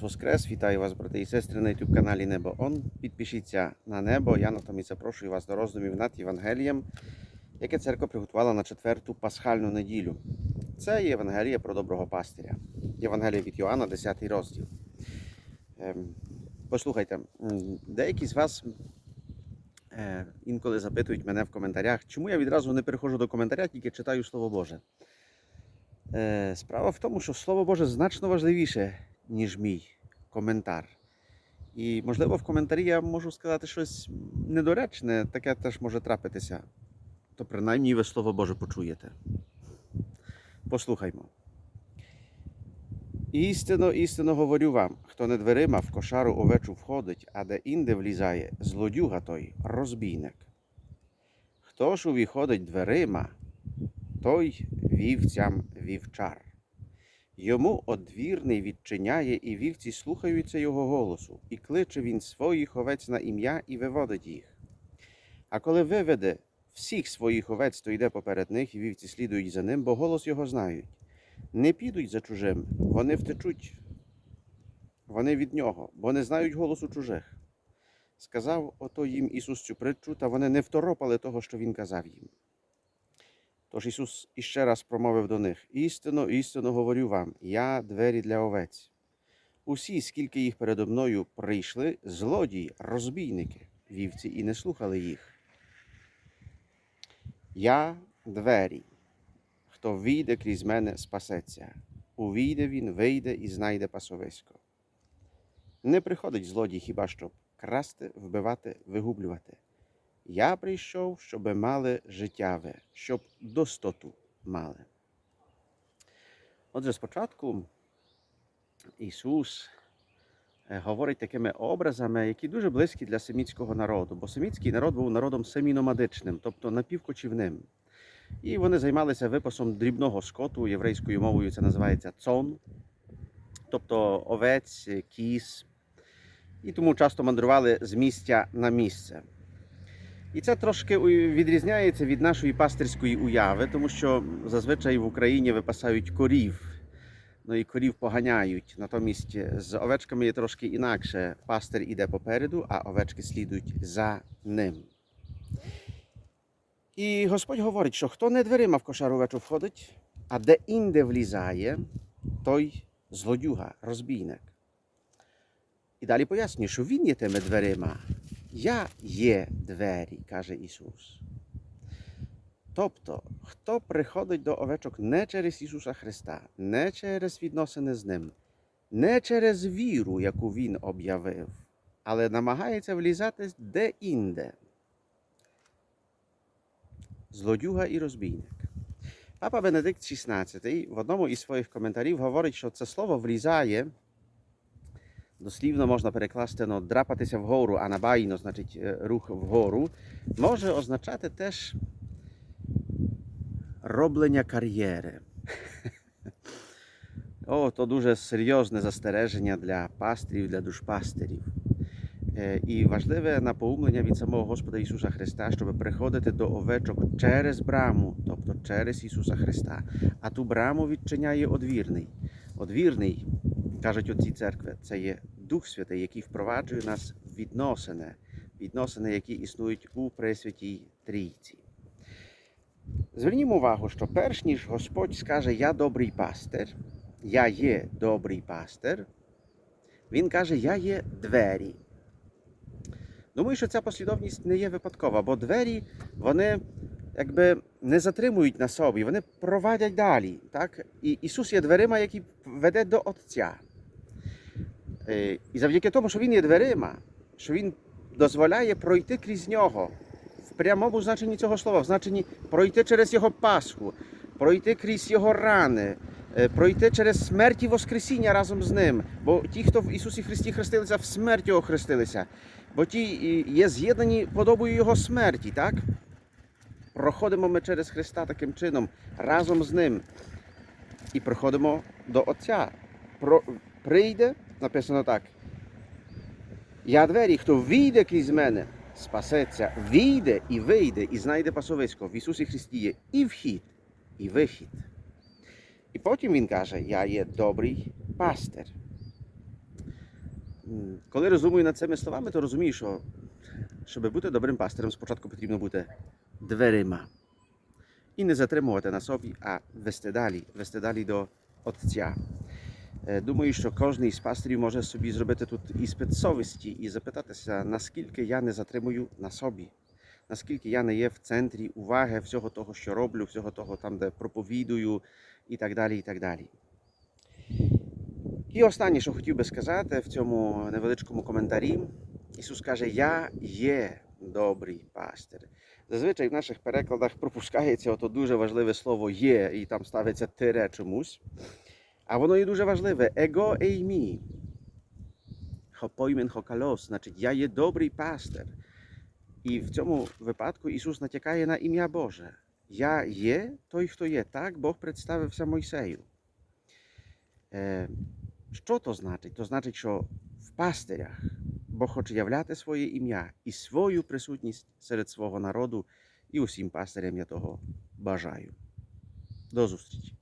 Воскрес, вітаю вас, брати і сестри, на youtube каналі Небо Он. Підпишіться на небо. Я натомість запрошую вас до роздумів над Євангелієм, яке церква приготувала на четверту пасхальну неділю. Це Євангеліє про доброго пастиря. Євангеліє від Йоанна, 10 розділ. Ем, Послухайте, деякі з вас е, інколи запитують мене в коментарях, чому я відразу не переходжу до коментаря, тільки читаю Слово Боже. Е, Справа в тому, що Слово Боже значно важливіше, ніж мій коментар. І, можливо, в коментарі я можу сказати щось недоречне, таке теж може трапитися. То принаймні ви Слово Боже почуєте. Послухаймо. Істинно, істинно говорю вам, хто не дверима в кошару овечу входить, а де інде влізає, злодюга той розбійник. Хто ж увіходить дверима, той вівцям вівчар. Йому одвірний відчиняє, і вівці слухаються його голосу, і кличе він своїх овець на ім'я і виводить їх. А коли виведе всіх своїх овець, то йде поперед них, і вівці слідують за ним, бо голос його знають. Не підуть за чужим, вони втечуть, вони від нього, бо не знають голосу чужих. Сказав ото їм Ісус цю притчу, та вони не второпали того, що Він казав їм. Тож Ісус іще раз промовив до них: істинно, істинно говорю вам, я двері для овець. Усі, скільки їх передо мною прийшли, злодії, розбійники, вівці і не слухали їх. Я двері. Хто війде крізь мене, спасеться. Увійде він, вийде і знайде пасовисько. Не приходить злодій хіба щоб красти, вбивати, вигублювати. Я прийшов, щоби мали життяве, щоб достоту мали. Отже, спочатку Ісус е, говорить такими образами, які дуже близькі для семітського народу, бо семітський народ був народом семіномадичним, тобто напівкочівним. І вони займалися випасом дрібного скоту, єврейською мовою це називається цон, тобто овець, кіз. І тому часто мандрували з місця на місце. І це трошки відрізняється від нашої пастирської уяви, тому що зазвичай в Україні випасають корів. Ну і корів поганяють. Натомість з овечками є трошки інакше. Пастир іде попереду, а овечки слідують за ним. І Господь говорить, що хто не дверима в кошару овечу входить, а де інде влізає, той злодюга, розбійник. І далі пояснює, що він є тими дверима. Я є двері, каже Ісус. Тобто, хто приходить до овечок не через Ісуса Христа, не через відносини з Ним, не через віру, яку Він об'явив, але намагається влізати де-інде. Злодюга і розбійник. Папа Бенедикт XVI в одному із своїх коментарів говорить, що це слово влізає. Дослівно можна перекласти ну, драпатися вгору, а набайно, значить е, рух вгору, може означати теж роблення кар'єри. О, то дуже серйозне застереження для пасторів, для душпастерів. Е, І важливе напоумлення від самого Господа Ісуса Христа, щоб приходити до овечок через браму, тобто через Ісуса Христа. А ту браму відчиняє одвірний. Одвірний, кажуть отці церкви, це є Дух Святий, який впроваджує нас в відносини, відносини, які існують у Пресвятій Трійці. Звернімо увагу, що перш ніж Господь скаже Я добрий пастир, я є добрий пастир, Він каже, Я є двері. Думаю, що ця послідовність не є випадкова, бо двері вони якби не затримують на собі, вони провадять далі. Так? І Ісус є дверима, які веде до Отця. Е, І завдяки тому, що Він є дверима, що Він дозволяє пройти крізь нього в прямому значенні цього слова, в значенні пройти через Його Пасху, пройти крізь Його рани, е, пройти через смерть і Воскресіння разом з ним. Бо ті, хто в Ісусі Христі хрестилися, в смерть Його хрестилися. Бо ті є з'єднані подобою Його смерті, так? Проходимо ми через Христа таким чином, разом з Ним. І приходимо до Отця. Прийде, написано так. Я двері, хто війде крізь мене, спасеться, війде і вийде, і знайде пасовисько. В Ісусі Христі є і вхід, і вихід. І потім Він каже, я є добрий пастир. коли розумію над цими словами, то розумію, що щоб бути добрим пастирем, спочатку потрібно бути дверима. І не затримувати на собі, а вести далі, вести далі до Отця. Е, Думаю, що кожен із пастирів може собі зробити тут іспит совісті і запитатися, наскільки я не затримую на собі, наскільки я не є в центрі уваги всього того, що роблю, всього того там, де проповідую, і так далі. І так далі. І останнє, що хотів би сказати в цьому невеличкому коментарі, Ісус каже: Я є добрий пастир. Зазвичай в наших перекладах пропускається ото дуже важливе слово є, і там ставиться тире чомусь. А воно є дуже важливе. Его еймі. Хопоймен хокалос, значить, я є добрий пастир. І в цьому випадку Ісус натякає на ім'я Боже. Я є той, хто є. Так Бог представився Мойсею. Що то значить? То значить, що в пастирях Бог хоче являти своє ім'я і свою присутність серед свого народу, і усім пастирям я того бажаю. До зустрічі!